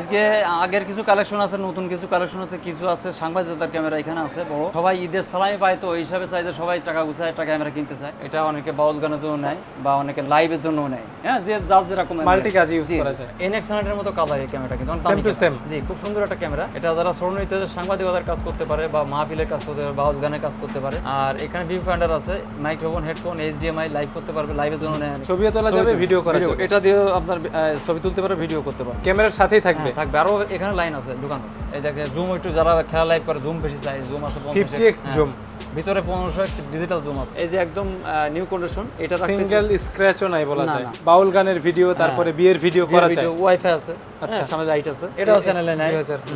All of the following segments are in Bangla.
আজকে আগের কিছু কালেকশন আছে নতুন কিছু কালেকশন আছে কিছু আছে সাংবাদিকতার ক্যামেরা এখানে আছে বড়। সবাই ঈদের সালাই পায় তো ওই হিসাবে চাই যে সবাই টাকা গুছায় একটা ক্যামেরা কিনতে চায়। এটা অনেকে বাউল গানের জন্য নেয় বা অনেকে লাইভের জন্য নেয়। হ্যাঁ যে যার যেরকম মাল্টি কাজ ইউজ করা যায়। এনএক্স হান্ড্রেডের মতো কালার এই ক্যামেরাটা কিন্তু to camera। same। জি খুব সুন্দর একটা ক্যামেরা এটা যারা স্মরণীতে সাংবাদিকতার কাজ করতে পারে বা মাহফিলের কাজ করতে পারে বাউল গানের কাজ করতে পারে। আর এখানে ভিউ ফাইন্ডার আছে মাইক্রোফোন হেডফোন এইচডিএমআই লাইভ করতে পারবে লাইভের জন্য নেয়। ছবিও তোলা যাবে ভিডিও করা যাবে। এটা দিয়ে আপনার ছবি তুলতে পারে ভিডিও করতে পারে ক্যামেরার সাথেই থাকবে। হ্যাঁ, থাকবে। আরও এখানে লাইন আছে দোকান। এই দেখে জুম একটু যারা খেলা লাইভ করে জুম বেশি চাই জুম আছে 50x zoom। ভিতরে পনেরোশো ডিজিটাল জুম আছে। এই যে একদম নিউ কন্ডিশন এটা সিঙ্গেল স্ক্র্যাচও নাই বলা যায়। বাউল গানের ভিডিও তারপরে বিয়ের ভিডিও করা যায়। ওয়াইফাই আছে। আচ্ছা। সামনে লাইট আছে। এটাও চ্যানেলে নাই।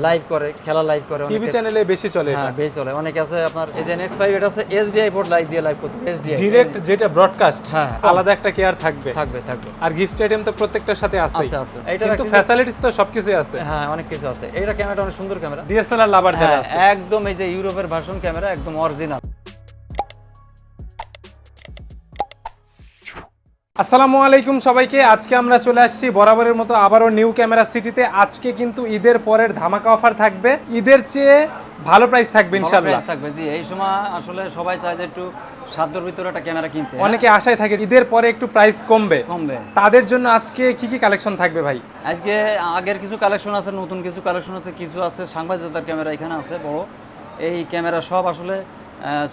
লাইভ করে খেলা লাইভ করে টিভি চ্যানেলে বেশি চলে হ্যাঁ বেশ চলে। অনেকে আছে আপনার এই যে নেক্সট ফাইভ এটা আছে এসডিআই পোর্ট লাইভ দিয়ে লাইভ করতে। এসডিআই ডিরেক্ট যেটা ব্রডকাস্ট হ্যাঁ, আলাদা একটা কেয়ার থাকবে। থাকবে থাকবে। আর গিফট আইটেম তো প্রত্যেকটার সাথে আছে আছে আছে। এটা কিন্তু ফ্যাসিলিটিস তো সবকিছুই আছে। হ্যাঁ অনেক কিছু আছে। এটা ক্যামেরাটা অনেক সুন্দর ক্যামেরা ডিএসএলআর লাভার যারা আছে। হ্যাঁ, একদম এই যে ইউরোপের ভার্সন ক্যামেরা একদম অরিজিনাল আসসালামু আলাইকুম সবাইকে। আজকে আমরা চলে আসছি বরাবরের মতো আবারও নিউ ক্যামেরা সিটিতে। আজকে কিন্তু ঈদের পরের ধামাকা অফার থাকবে। ঈদের চেয়ে ভালো প্রাইস থাকবে ইনশাল্লাহ প্রাইস থাকবে জি। এই সময় আসলে সবাই চায় যে একটু সাধ্যর ভিতরে একটা ক্যামেরা কিনতে অনেকে আশায় থাকে ঈদের পরে একটু প্রাইস কমবে। কমবে। তাদের জন্য আজকে কি কি কালেকশন থাকবে ভাই? আজকে আগের কিছু কালেকশন আছে নতুন কিছু কালেকশন আছে কিছু আছে সাংবাদিকতার ক্যামেরা এখানে আছে বড়। এই ক্যামেরা সব আসলে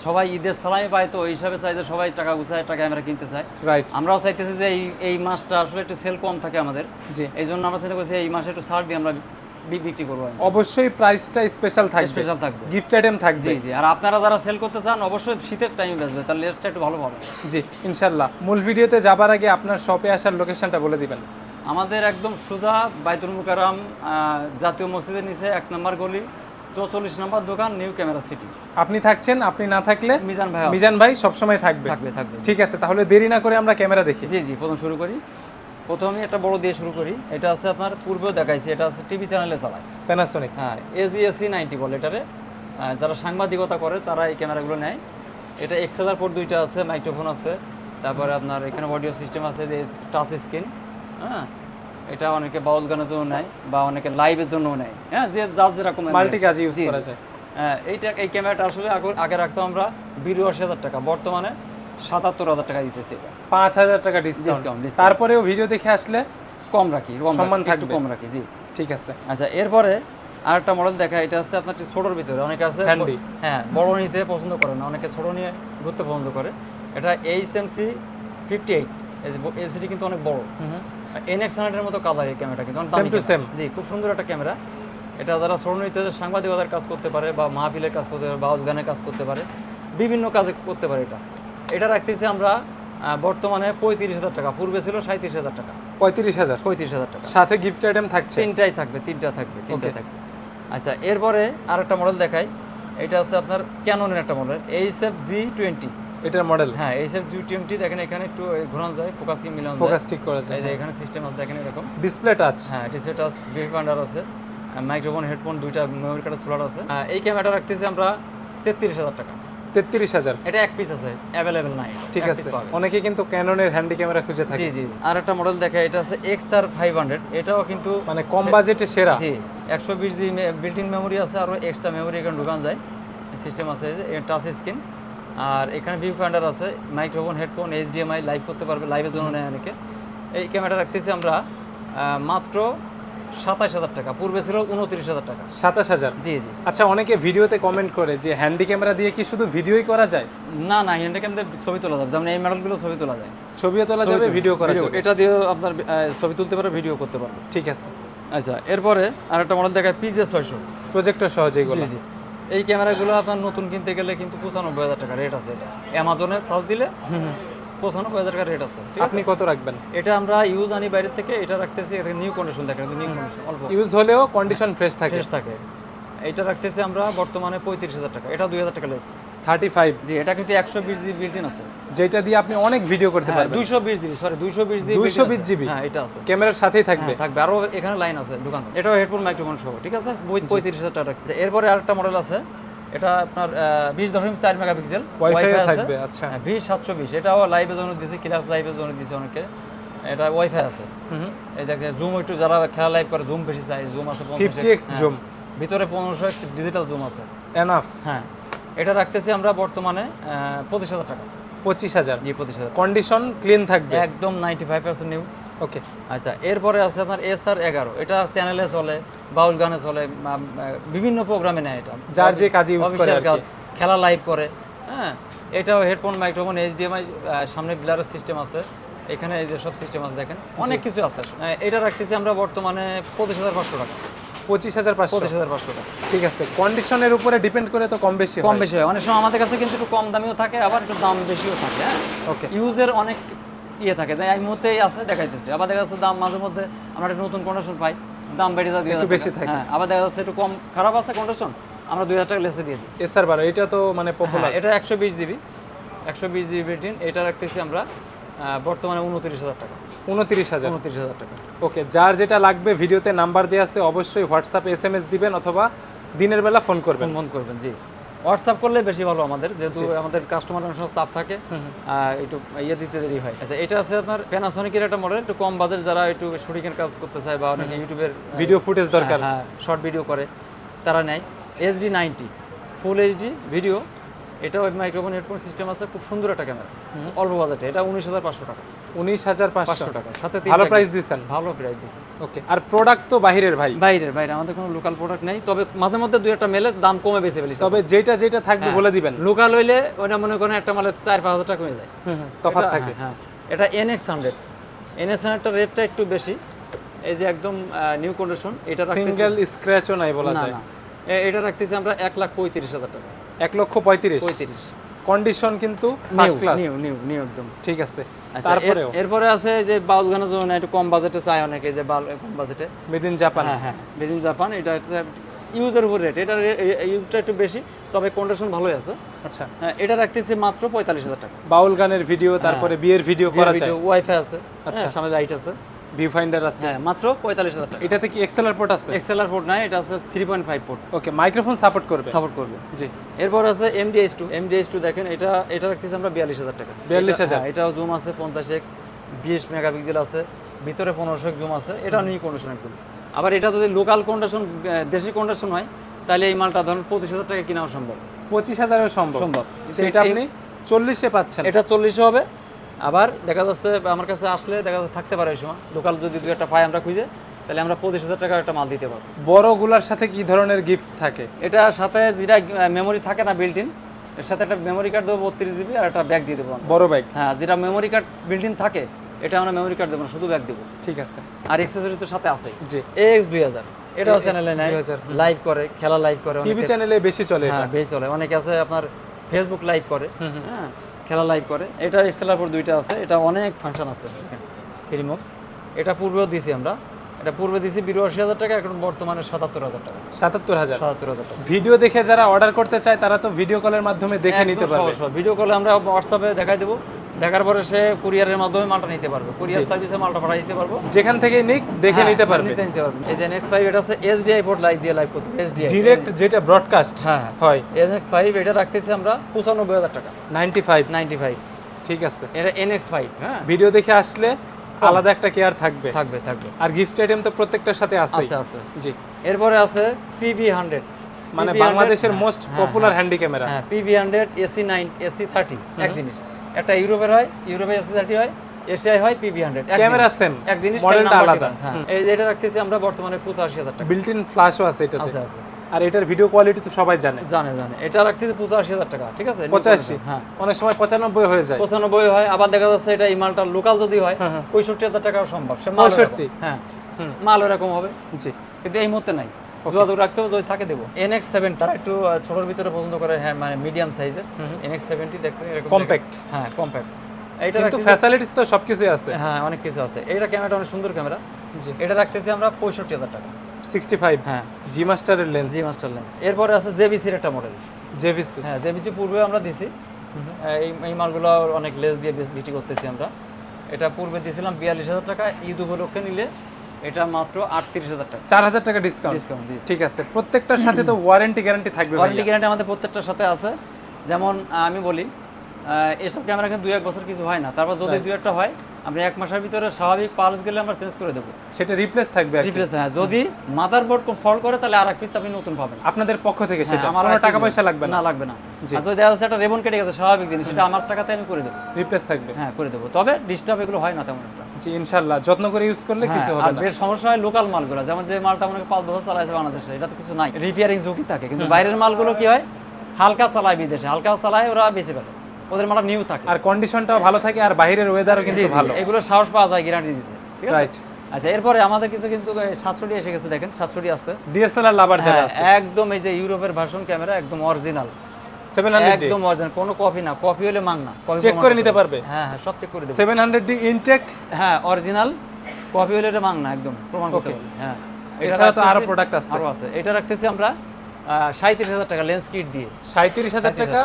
সবাই ঈদের সালাই পায় তো ওই হিসাবে চাই যে সবাই টাকা গুছায় একটা ক্যামেরা কিনতে চাই। রাইট আমরাও চাইতেছি যে এই এই মাসটা আসলে একটু সেল কম থাকে আমাদের। জি। এই জন্য আমরা চিন্তা করছি এই মাসে একটু ছাড় দিয়ে আমরা বিক্রি করব অবশ্যই প্রাইসটা স্পেশাল থাকবে। স্পেশাল থাকবে। গিফট আইটেম থাকবে। জি জি। আর আপনারা যারা সেল করতে চান অবশ্যই শীতের টাইমে বেচবে তাহলে রেটটা একটু ভালো পাবে জি ইনশাল্লাহ। মূল ভিডিওতে যাবার আগে আপনার শপে আসার লোকেশনটা বলে দিবেন। আমাদের একদম সোজা বাইতুল মুকাররম আহ, জাতীয় মসজিদের নিচে এক নম্বর গলি। চৌচল্লিশ নম্বর দোকান নিউ ক্যামেরা সিটি আপনি থাকছেন আপনি না থাকলে মিজান ভাই মিজান ভাই সবসময় থাকবে। থাকবে থাকবে। ঠিক আছে তাহলে দেরি না করে আমরা ক্যামেরা দেখি। জি জি প্রথম শুরু করি। প্রথমে একটা বড় দিয়ে শুরু করি। এটা আছে আপনার পূর্বেও দেখাইছি এটা আছে টিভি চ্যানেলে চালায়। প্যানাসোনিক হ্যাঁ এজিএসি নাইনটি বলে এটারে। আহ, যারা সাংবাদিকতা করে তারা এই ক্যামেরাগুলো নেয়। এটা এক্স হাজার পোর্ট দুইটা আছে মাইক্রোফোন আছে। তারপরে আপনার এখানে অডিও সিস্টেম আছে যে টাচ স্ক্রিন হ্যাঁ এটা অনেকে বাউল গানের জন্য নেয় বা অনেকে লাইভের জন্য নেয়। হ্যাঁ যে যার যেরকম মাল্টি কাজ ইউজ। করা যায় হ্যাঁ, এইটা এই ক্যামেরাটা আসলে আগে- আগে রাখতাম আমরা বিরাশি হাজার টাকা বর্তমানে সাতাত্তর হাজার টাকা দিতেছি এটা। পাঁচ হাজার টাকা ডিসকাউন্ট। তারপরেও ভিডিও দেখে আসলে কম রাখি সম্মান একটু থাকবে। কম রাখি জি। ঠিক আছে। আচ্ছা এরপরে আরেকটা মডেল দেখা এটা আছে আপনার একটু ছোটোর ভিতরে অনেকে আছে হ্যাঁ বড় নিতে পছন্দ করে না অনেকে ছোটো নিয়ে ঘুরতে পছন্দ করে। এটা H M C fifty eight LCD কিন্তু অনেক বড়। এনএক্স হান্ড্রেডের মতো কালার এই ক্যামেরাটা কিন্তু দামি। জি খুব সুন্দর একটা ক্যামেরা এটা যারা স্মরণীতে সাংবাদিকতার কাজ করতে পারে বা মাহফিলের কাজ করতে পারে বা গানের কাজ করতে পারে বিভিন্ন কাজে করতে পারে এটা। এটা রাখতেছি আমরা বর্তমানে পঁয়ত্রিশ হাজার টাকা পূর্বে ছিল সাঁত্রিশ হাজার টাকা। পঁয়ত্রিশ হাজার? পঁয়ত্রিশ হাজার টাকা। সাথে গিফট আইটেম থাকছে? তিনটাই থাকবে তিনটা থাকবে তিনটা Okay. থাকবে। আচ্ছা এরপরে আর একটা মডেল দেখাই। এটা আছে আপনার ক্যাননের একটা model H F G twenty এটার মডেল হ্যাঁ এইচ এফ জি টোয়েন্টি দেখেন এখানে একটু ঘোরানো যায় ফোকাসিং মিলানো ফোকাস ঠিক করা যায় এই যে এখানে সিস্টেম আছে দেখেন এরকম। ডিসপ্লে টাচ হ্যাঁ ডিসপ্লে টাচ ভিভি ফান্ডার আছে মাইক্রোফোন হেডফোন দুইটা মেমোরি কার্ড স্লট আছে। এই ক্যামেরাটা রাখতেছি আমরা তেত্রিশ হাজার টাকা। তেত্রিশ হাজার? এটা এক পিস আছে অ্যাভেলেবেল নাই। ঠিক আছে। অনেকে কিন্তু ক্যাননের হ্যান্ডি ক্যামেরা খুঁজে থাকে। জি। জি আর একটা মডেল দেখা এটা আছে এক্স আর ফাইভ হান্ড্রেড এটাও কিন্তু মানে কম বাজেটে সেরা। জি একশো বিশ জি বিল্ট ইন মেমোরি আছে আরও এক্সট্রা মেমোরি এখানে ঢুকান যায়। সিস্টেম আছে টাচ স্ক্রিন আর এখানে ভিউ ফাইন্ডার আছে মাইক্রোফোন হেডফোন এইচডিএমআই লাইভ করতে পারবে লাইভের জন্য নেয় অনেকে। এই ক্যামেরা রাখতেছি আমরা মাত্র সাতাশ হাজার টাকা পূর্বে ছিল উনত্রিশ হাজার টাকা। সাতাশ হাজার? জি জি। আচ্ছা অনেকে ভিডিওতে কমেন্ট করে যে হ্যান্ডি ক্যামেরা দিয়ে কি শুধু ভিডিওই করা যায়? না না হ্যান্ডে ক্যামেরা ছবি তোলা যাবে যেমন এই মডেলগুলো ছবি তোলা যায়। ছবিও তোলা যাবে ভিডিও করা যাবে। এটা দিয়ে আপনার ছবি তুলতে পারবে ভিডিও করতে পারবে। ঠিক আছে। আচ্ছা এরপরে আর একটা মডেল দেখায় পিজে ছয়শো। প্রজেক্টর সহজে এগুলো জি জি। এই ক্যামেরাগুলো আপনার নতুন কিনতে গেলে কিন্তু পঁচানব্বই হাজার টাকা রেট আছে। এটা অ্যামাজনে সার্চ দিলে পঁচানব্বই হাজার টাকা রেট আছে আপনি কত রাখবেন? এটা আমরা ইউজ আনি বাইরের থেকে এটা রাখতেছি এটা নিউ কন্ডিশন দেখেন নিউ কন্ডিশন অল্প। ইউজ হলেও কন্ডিশন ফ্রেশ থাকে। ফ্রেশ থাকে। এটা রাখতেছি আমরা বর্তমানে পঁয়ত্রিশ হাজার টাকা। এটা দুই হাজার টাকা লেস থার্টি ফাইভ জি এটা কিন্তু একশো বিশ জিবি বিল্ট ইন আছে। যেটা দিয়ে আপনি অনেক ভিডিও করতে হ্যাঁ পারবেন। দুইশো বিশ জিবি সরি দুইশো বিশ জিবি 220 GB? হ্যাঁ এটা আছে। ক্যামেরার সাথেই থাকবে হ্যাঁ, থাকবে। আরও এখানে লাইন আছে দোকান। এটাও হেডফোন মাইক্রোফোন সহ ঠিক আছে? পঁয়ত্রিশ হাজার টাকা রাখতেছে। এরপরে আরেকটা মডেল আছে। এটা আপনার বিশ দশমিক চার মেগাপিক্সেল Wi-Fi থাকবে, আচ্ছা। ভি সাতশো বিশ। এটাও লাইভের জন্য দিয়েছে ক্লাস লাইভের জন্য দিয়েছে অনেকে। এটা ওয়াইফাই আছে। হুম। এই দেখেন জুম একটু যারা খেলা লাইভ করে জুম বেশি চাই জুম আছে 50x zoom। হ্যাঁ। ভিতরে পনেরোশো ডিজিটাল জুম আছে। এনাফ হ্যাঁ। এটা রাখতেছি আমরা বর্তমানে পঁচিশ হাজার টাকা। পঁচিশ হাজার? জি পঁচিশ হাজার। কন্ডিশন ক্লিন থাকবে? একদম ninety five percent new okay আচ্ছা এরপরে আছে আপনার এস আর এগারো। এটা চ্যানেলে চলে বাউল গানে চলে বিভিন্ন প্রোগ্রামে নেয় এটা। যার যে কাজে ইউজ করে। কাজ খেলা লাইভ করে হ্যাঁ। এটাও হেডফোন মাইক্রোফোন এইচডিএমআই সামনে বিলারের সিস্টেম আছে। এখানে এই যে সব সিস্টেম আছে দেখেন। অনেক কিছু আছে। এটা রাখতেছি আমরা বর্তমানে পঁচিশ হাজার পাঁচশো টাকা। পঁচিশ হাজার পাঁচশো। পঁচিশ হাজার পাঁচশো। টাকা ঠিক আছে কন্ডিশনের উপরে ডিপেন্ড করে তো কম বেশি কম বেশি হয়। অনেক সময় আমাদের কাছে কিন্তু একটু কম দামিও থাকে আবার একটু দাম বেশিও থাকে হ্যাঁ? ওকে ইউজের অনেক ইয়ে থাকে। তাই এই মুহূর্তেই আছে দেখাইতেছি। আবার দেখা যাচ্ছে দাম মাঝে মধ্যে আমরা একটা নতুন কন্ডিশন পাই দাম বেড়ে যায় হাজার বেশি থাকে। হ্যাঁ আবার দেখা যাচ্ছে একটু কম খারাপ আছে কন্ডিশন আমরা দুই হাজার টাকা লেসে দিয়ে দিই। এসআর বারো এটা তো মানে পপুলার হ্যাঁ, এটা একশো বিশ জিবি একশো বিশ জিবি ব্যাটারি এটা রাখতেছি আমরা বর্তমানে উনত্রিশ হাজার টাকা। উনত্রিশ হাজার। উনত্রিশ হাজার টাকা। ওকে যার যেটা লাগবে ভিডিওতে নাম্বার দেওয়া আছে অবশ্যই হোয়াটসঅ্যাপ এস এম এস দিবেন অথবা দিনের বেলা ফোন করবেন। ফোন করবেন জি। হোয়াটসঅ্যাপ করলে বেশি ভালো আমাদের যেহেতু আমাদের কাস্টমার অনেক সময় চাপ থাকে একটু ইয়ে দিতে দেরি হয়। আচ্ছা এটা আছে আপনার প্যানাসনিকের একটা মডেল একটু কম বাজেট যারা একটু শুটিংয়ের কাজ করতে চায় বা অনেকে ইউটিউবের ভিডিও ফুটেজ দরকার। হ্যাঁ শর্ট ভিডিও করে তারা নেয়। HD ninety full HD video এটাও মাইক্রোফোন হেডফোন সিস্টেম আছে খুব সুন্দর একটা ক্যামেরা অল্প বাজেটে এটা উনিশ হাজার পাঁচশো টাকা। উনিশ হাজার পাঁচশো। টাকা সাথে ভালো প্রাইস দিচ্ছেন? ভালো প্রাইস দিচ্ছে ওকে আর প্রোডাক্ট তো বাহিরের ভাই? বাইরের বাইরে আমাদের কোনো লোকাল প্রোডাক্ট নেই। তবে মাঝে মধ্যে দুই একটা মেলে দাম কমে বেশি ফেলি তবে যেটা যেটা থাকবে বলে দিবেন। লোকাল হইলে ওইটা মনে করেন একটা মালের চার পাঁচ হাজার টাকা কমে যায়। তফাৎ থাকে। হ্যাঁ হ্যাঁ। এটা এনএক্স হান্ড্রেড এনএক্স হান্ড্রেডটার রেটটা একটু বেশি। এই যে একদম নিউ কন্ডিশন এটা রাখতেছি। সিঙ্গেল স্ক্র্যাচও নাই বলা যায়। এটা রাখতেছি আমরা এক লাখ পঁয়ত্রিশ হাজার টাকা। এক লক্ষ পঁয়ত্রিশ। পঁয়ত্রিশ। কন্ডিশন কিন্তু first class new new new একদম। ঠিক আছে। আচ্ছা, এরপরে আছে যে বাউল গানের জন্য একটু কম বাজেটে চায় অনেকে যে কম বাজেটে। মেড ইন জাপান হ্যাঁ হ্যাঁ বেজিং জাপান এটা ইউজের উপর রেট এটা ইউজটা একটু বেশি তবে কন্ডিশন ভালোই আছে। আচ্ছা। হ্যাঁ, এটা রাখতেছি মাত্র পঁয়তাল্লিশ হাজার টাকা। বাউল গানের ভিডিও তারপরে বিয়ের ভিডিও করা যায়। ওয়াইফাই আছে। আচ্ছা। সামনে লাইট আছে। আছে। হ্যাঁ মাত্র পঁয়তাল্লিশ হাজার টাকা। এটাতে কি এক্সেলার পোর্ট আছে? এক্সেলার পোর্ট নাই এটা আছে three point five port okay microphone support করবে? সাপোর্ট করবে। জি। এরপর আছে এমডিএস টু এমডিএস টু দেখেন এটা এটা রাখতেছি আমরা বিয়াল্লিশ হাজার টাকা। 42,000 এটা- হ্যাঁ, এটাও জুম আছে পঞ্চাশ এক্স বিশ মেগাপিক্সেল আছে ভিতরে পনেরোশো জুম আছে এটা নিউ কন্ডিশন একদম। আবার এটা যদি লোকাল কন্ডিশন দেশি কন্ডিশন হয় তাহলে এই মালটা ধরুন পঁচিশ হাজার টাকা কেনাও সম্ভব। পঁচিশ হাজারের সম্ভব। সম্ভব। সেটা আপনি চল্লিশে পাচ্ছেন। এটা চল্লিশে হবে আবার দেখা যাচ্ছে আমার কাছে আসলে দেখা যাচ্ছে থাকতে পারে ওই সময়। লোকাল যদি দু একটা পাই আমরা খুঁজে তাহলে আমরা পঁচিশ হাজার টাকার একটা মাল দিতে পারব। বড়গুলার সাথে কি ধরনের গিফট থাকে? এটার সাথে যেটা মেমোরি থাকে না বিল্ট ইন এর সাথে একটা মেমোরি কার্ড দেবো বত্রিশ জিবি আর একটা ব্যাগ দিয়ে দেবো। বড় ব্যাগ হ্যাঁ যেটা মেমোরি কার্ড বিল্ট ইন থাকে এটা আমরা মেমোরি কার্ড দেবো না শুধু ব্যাগ দেবো। ঠিক আছে। আর এক্সেসরি তো সাথে আছে। জি। এক্স দুই হাজার। এটাও চ্যানেলে 2000 লাইভ করে খেলা লাইভ করে টিভি অনেকে- চ্যানেলে বেশি চলে হ্যাঁ বেশ চলে। অনেকে আছে আপনার ফেসবুক লাইভ করে। হ্যাঁ। খেলা লাইভ করে। এটা এক্সেলার পর দুইটা আছে এটা অনেক ফাংশন আছে। থ্রিমক্স এটা পূর্বেও দিয়েছি আমরা। এটা পূর্বে দিছি বিরাশি হাজার টাকা এখন বর্তমানে সাতাত্তর হাজার টাকা। সাতাত্তর হাজার। সাতাত্তর হাজার টাকা। ভিডিও দেখে যারা অর্ডার করতে চায় তারা তো ভিডিও কলের মাধ্যমে দেখে নিতে পারবে। ভিডিও কলে আমরা হোয়াটসঅ্যাপে দেখাই দেবো। দেখার পরে সে কুরিয়ারের মাধ্যমে মালটা নিতে পারবে। কুরিয়ার সার্ভিসে মালটা পাঠিয়ে দিতে পারব। যেখান থেকে নিক দেখে হ্যাঁ, নিতে পারবে। নিতে নিতে পারবে। এই যে নেক্সট ফাইভ এটা আছে এসডিআই পোর্ট লাইভ দিয়ে লাইভ করতে এসডিআই ডিরেক্ট যেটা ব্রডকাস্ট হ্যাঁ হয়। এনএক্স ফাইভ এটা রাখতেছি আমরা পঁচানব্বই হাজার টাকা। নাইনটি ফাইভ নাইনটি ফাইভ ঠিক আছে। এটা এনএক্স ফাইভ হ্যাঁ। ভিডিও দেখে আসলে আলাদা একটা কেয়ার থাকবে। থাকবে থাকবে। আর গিফট আইটেম তো প্রত্যেকটার সাথে আছে আছে আছে। জি। এরপরে আছে পিভি হান্ড্রেড মানে বাংলাদেশের মোস্ট পপুলার হ্যান্ডি ক্যামেরা হ্যাঁ। PV hundred AC nine AC thirty এক জিনিস। একটা ইউরোপের হয় ইউরোপে এসি থার্টি হয় এশিয়ায় হয় পিভি হান্ড্রেড ক্যামেরা সেম এক জিনিস মডেলটা আলাদা। হ্যাঁ। এটা রাখতেছি আমরা বর্তমানে পঁচাশি হাজার টাকা। বিল্ট ইন ফ্ল্যাশও আছে এটাতে। আছে আছে। আর এটার ভিডিও কোয়ালিটি তো সবাই জানে। জানে জানে। এটা রাখতেছি পঁচাশি হাজার টাকা ঠিক আছে? পঁচাশি। হ্যাঁ। অনেক সময় পঁচানব্বই হয়ে যায়। পঁচানব্বই হয় আবার দেখা যাচ্ছে এটা এই মালটা লোকাল যদি হয় পঁয়ষট্টি হাজার টাকাও সম্ভব। সে মাল পঁয়ষট্টি? হ্যাঁ। মাল এরকম হবে। জি। কিন্তু এই মুহূর্তে নাই। যোগাযোগ রাখতে হবে যদি থাকে দেবো। এনএক্স সেভেন তারা একটু ছোটোর ভিতরে পছন্দ করে হ্যাঁ মানে মিডিয়াম সাইজের এনএক্স সেভেন্টি দেখতে এরকম কম্প্যাক্ট হ্যাঁ কম্প্যাক্ট এইটা কিন্তু ফ্যাসিলিটিস তো সবকিছুই আছে। হ্যাঁ অনেক কিছু আছে। এইটা ক্যামেরাটা অনেক সুন্দর ক্যামেরা জি। এটা রাখতেছি আমরা পঁয়ষট্টি হাজার টাকা। সিক্সটি ফাইভ হ্যাঁ। জি মাস্টারের লেন্স জি মাস্টার লেন্স এরপরে আছে জেবিসির একটা মডেল জেভিসি হ্যাঁ জেবিসি পূর্বে আমরা দিছি। এই এই মালগুলো অনেক লেস দিয়ে বিক্রি করতেছি আমরা। এটা পূর্বে দিয়েছিলাম বিয়াল্লিশ হাজার টাকা। ঈদ উপলক্ষে নিলে এটা মাত্র আটত্রিশ হাজার টাকা। চার হাজার টাকা ডিসকাউন্ট ডিসকাউন্ট দিয়ে ঠিক আছে প্রত্যেকটার সাথে তো ওয়ারেন্টি গ্যারান্টি থাকবে ওয়ারেন্টি গ্যারান্টি আমাদের প্রত্যেকটার সাথে আছে। যেমন আমি বলি এসব ক্যামেরা কিন্তু দুই এক বছর কিছু হয় না? তারপর যদি দুই একটা হয় আপনি এক মাসের ভিতরে স্বাভাবিক পালস গেলে আমরা চেঞ্জ করে দেবো। সেটা রিপ্লেস থাকবে। ডিফারেন্স হ্যাঁ যদি মাদার বোর্ড ফল্ট করে তাহলে আর এক পিস আপনি নতুন পাবেন। আপনাদের পক্ষ থেকে হ্যাঁ, সেটা। আমার টাকা পয়সা লাগবে না। না লাগবে না। আর যদি দেখা যাচ্ছে একটা রেবন কেটে গেছে স্বাভাবিক জিনিস সেটা আমার টাকাতে আমি করে দেবো। রিপ্লেস থাকবে। হ্যাঁ করে দেবো। তবে ডিস্টার্ব এগুলো হয় না তেমন একটা। জি ইনশাল্লাহ। যত্ন করে ইউজ করলে কিছু হ্যাঁ, হবে আর না। বেশ সমস্যা হয় লোকাল মালগুলো। যেমন যে মালটা মনে পাঁচ বছর চালাইছে বাংলাদেশে এটা তো কিছু নাই। রিপেয়ারিং ঝুঁকি থাকে। কিন্তু বাইরের মালগুলো কি হয়? হালকা চালায় বিদেশে। হালকা চালায় ওরা ফেলে। ওদের মালটা নিউ থাকে। আর কন্ডিশনটাও ভালো থাকে আর বাইরের ওয়েদারও কিন্তু ভালো। এগুলো সাহস পাওয়া যায় গ্যারান্টি দিতে। ঠিক আছে? রাইট আচ্ছা এরপরে আমাদের কিছু কিন্তু সাতশোটি এসে গেছে দেখেন সাতশোটি আসছে। ডিএসএলআর লাভার যারা হ্যাঁ, আছে। একদম এই যে ইউরোপের ভার্সন ক্যামেরা একদম অরিজিনাল একদম অরিজিনাল কোনো কপি না কপি হলে মাং না চেক করে নিতে পারবে। হ্যাঁ হ্যাঁ সব চেক করে দেবো। সেভেন হান্ড্রেড ডি ইনটেক হ্যাঁ অরিজিনাল কপি হলে এটা মাং না একদম প্রমাণ করতে. পারবে। হ্যাঁ। এছাড়া তো আরও product আছে। আরও আছে। এটা রাখতেছি আমরা সাঁত্রিশ হাজার টাকা লেন্স কিট দিয়ে। সাঁত্রিশ হাজার টাকা?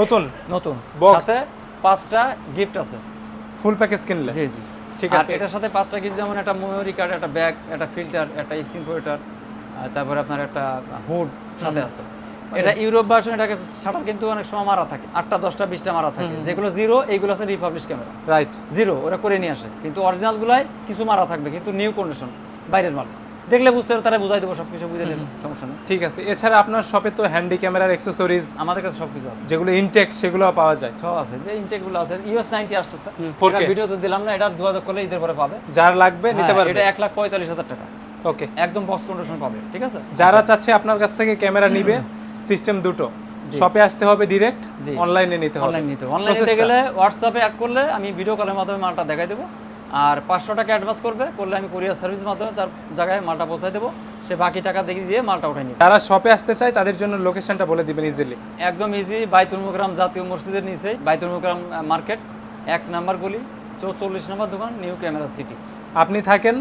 নতুন? নতুন। সাথে পাঁচটা গিফট আছে। ফুল প্যাকেজ কিনলে? জি জি। ঠিক আছে। এটার সাথে পাঁচটা গিফট যেমন একটা মেমোরি কার্ড একটা ব্যাগ একটা ফিল্টার একটা স্ক্রিন প্রোটেক্টর তারপরে আপনার একটা হুড সাথে আছে। এটা ইউরোপ ভার্সন এটাকে শাটার কিন্তু অনেক সময় মারা থাকে। আটটা দশটা বিশটা মারা থাকে। যেগুলো জিরো এইগুলো আছে রিপাবলিশ ক্যামেরা রাইট জিরো ওরা করে নিয়ে আসে। কিন্তু অরিজিনাল গুলাই কিছু মারা থাকবে কিন্তু নিউ কন্ডিশন বাইরের মাল। দেখলে বুঝতে পারবে তারা বুঝাই দেবো সব কিছু বুঝে নেবে সমস্যা নেই। ঠিক আছে এছাড়া আপনার শপে তো হ্যান্ডি ক্যামেরার অ্যাক্সেসরিজ আমাদের কাছে সব কিছু আছে। যেগুলো ইনটেক সেগুলো পাওয়া যায়। সব আছে যে ইনটেকগুলো আছে ইউএস নাইনটি আসতেছে। হুম, 4K ভিডিও তো দিলাম না এটা যোগাযোগ করলে ঈদের পরে পাবে। যার লাগবে নিতে হ্যাঁ, পারবে। এটা এক লাখ পঁয়তাল্লিশ হাজার টাকা। ওকে একদম বক্স কন্ডিশন পাবে ঠিক আছে? যারা চাচ্ছে আপনার কাছ থেকে ক্যামেরা নিবে সিস্টেম দুটো। শপে আসতে হবে ডিরেক্ট অনলাইনে নিতে হবে। অনলাইন নিতে অনলাইন নিতে গেলে হোয়াটসঅ্যাপে অ্যাড করলে আমি ভিডিও কলের মাধ্যমে মালটা দেখাই দেবো। আর পাঁচশো টাকা অ্যাডভান্স করবে করলে আমি কুরিয়ার সার্ভিস মাধ্যমে তার জায়গায় মালটা পৌঁছাই দেবো। সে বাকি টাকা দেখে দিয়ে মালটা উঠাই নিবে। যারা শপে আসতে চায় তাদের জন্য লোকেশনটা বলে দিবেন ইজিলি একদম ইজি বাইতুল মুকরাম জাতীয় মসজিদের নিচে বাইতুল মুকরাম মার্কেট এক নাম্বার গলি চৌচল্লিশ নম্বর দোকান নিউ ক্যামেরা সিটি আপনি থাকেন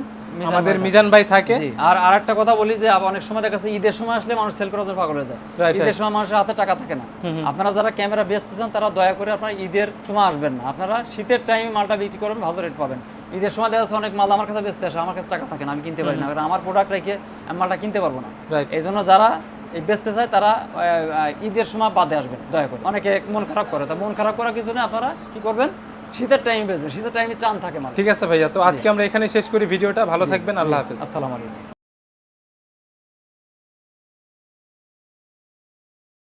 আমাদের মিজান ভাই থাকে। জি। আর আরেকটা কথা বলি যে অনেক সময় দেখা যাচ্ছে ঈদের সময় আসলে মানুষ সেল করার জন্য পাগল হয়ে যায়। ঈদের সময় মানুষের হাতে টাকা থাকে না। আপনারা যারা ক্যামেরা বেচতে চান তারা দয়া করে আপনারা ঈদের সময় আসবেন না। আপনারা শীতের টাইমে মালটা বিক্রি করবেন ভালো রেট পাবেন। ঈদের সময় দেখা যাচ্ছে অনেক মাল আমার কাছে বেচতে আসে আমার কাছে টাকা থাকে না আমি কিনতে পারি না। কারণ আমার প্রোডাক্ট রেখে আমি মালটা কিনতে পারব না। এই জন্য যারা এই বেচতে চায় তারা ঈদের সময় বাদে আসবেন দয়া করে। অনেকে মন খারাপ করে। তা মন খারাপ করার কিছু নেই আপনারা কি করবেন? শীতের টাইমে বেচবেন শীতের টাইমে চান থাকে মানে ঠিক আছে ভাইয়া তো আজকে আমরা এখানে শেষ করি ভিডিওটা ভালো থাকবেন আল্লাহ হাফেজ। আসসালামু আলাইকুম।